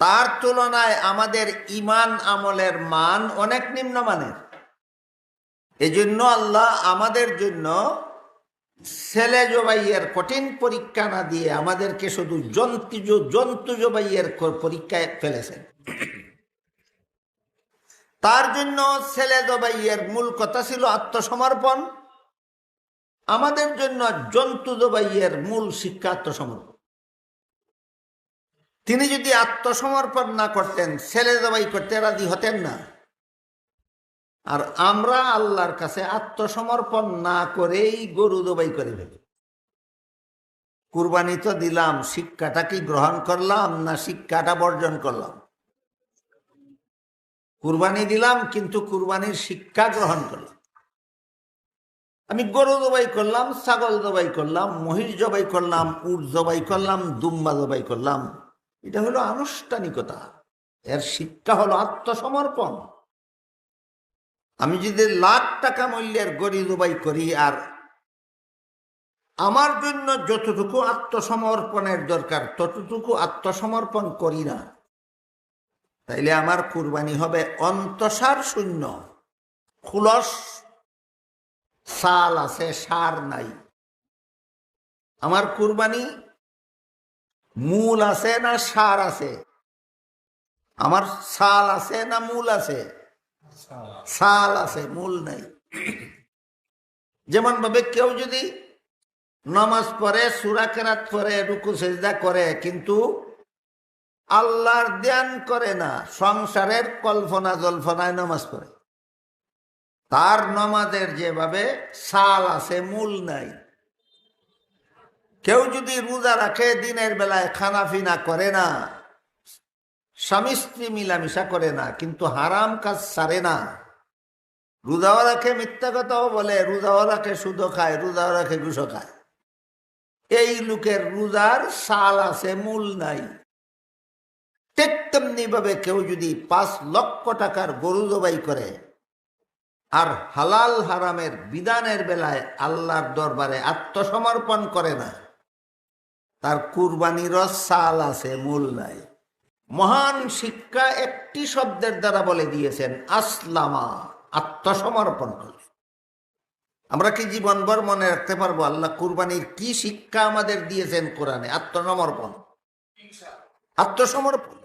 তার তুলনায় আমাদের ইমান আমলের মান অনেক নিম্নমানের। এজন্য আল্লাহ আমাদের জন্য ছেলে জবাইয়ের কঠিন পরীক্ষা না দিয়ে আমাদেরকে শুধু জন্তু জন্তু জবাইয়ের পরীক্ষায় ফেলেছেন। তার জন্য ছেলে জবাইয়ের মূল কথা ছিল আত্মসমর্পণ। আমাদের জন্য জন্তু জবাইয়ের মূল শিক্ষা আত্মসমর্পণ। তিনি যদি আত্মসমর্পণ না করতেন, ছেলে জবাই করতে রাজি হতেন না। আর আমরা আল্লাহর কাছে আত্মসমর্পণ না করেই গরু জবাই করে ফেলি। কুরবানি তো দিলাম, শিক্ষাটা কি গ্রহণ করলাম না শিক্ষাটা বর্জন করলাম? কুরবানি দিলাম, কিন্তু কুরবানির শিক্ষা গ্রহণ করলাম। আমি গরু জবাই করলাম, ছাগল জবাই করলাম, মহিষ জবাই করলাম, উট জবাই করলাম, দুম্বা জবাই করলাম। এটা হলো আনুষ্ঠানিকতা। এর শিক্ষা হলো আত্মসমর্পণ। আমি যদি লাখ টাকা মূল্যের গড়ি জবাই করি আর আমার জন্য যতটুকু আত্মসমর্পণের দরকার, ততটুকু আত্মসমর্পণ করি না, তাইলে আমার কুরবানি হবে অন্তঃসার শূন্য। খুলস, সাল আছে, সার নাই। আমার কুরবানি মূল আছে না সার আছে? আমার সাল আছে না মূল আছে? সাল আছে, মূল নাই। যেমন ভাবে কেউ যদি নামাজ পড়ে, সুরা কেরাত পড়ে, রুকু, সেজদা করে, কিন্তু আল্লাহর ধ্যান করে না, সংসারের কল্পনা জল্পনায় নামাজ পড়ে। তার নমাজের যেভাবে সাল আছে, মূল নাই। কেউ যদি রোজা রাখে, দিনের বেলায় খানা ফিনা করে না, স্বামী স্ত্রী মিলামিশা করে না, কিন্তু হারাম কাজ সারে না। রোজাও রাখে, মিথ্যা কথাও বলে, রোজাও রাখে, সুদও খায়, রোজাও রাখে, ঘুষও খায়। এই লোকের রোজার সাল আছে, মূল নাই। ঠিক তেমনি ভাবে কেউ যদি পাঁচ লক্ষ টাকার গরু জবাই করে, আর হালাল হারামের বিধানের বেলায় আল্লাহর দরবারে আত্মসমর্পণ করে না তার কুরবানির সাল আছে মূল নাই। মহান শিক্ষা একটি শব্দের দ্বারা বলে দিয়েছেন আসলামা আত্মসমর্পণ করে আমরা কি জীবনভর মনে রাখতে পারব আল্লাহ কুরবানির কি শিক্ষা আমাদের দিয়েছেন কোরআনে? আত্মসমর্পণ। আত্মসমর্পণ।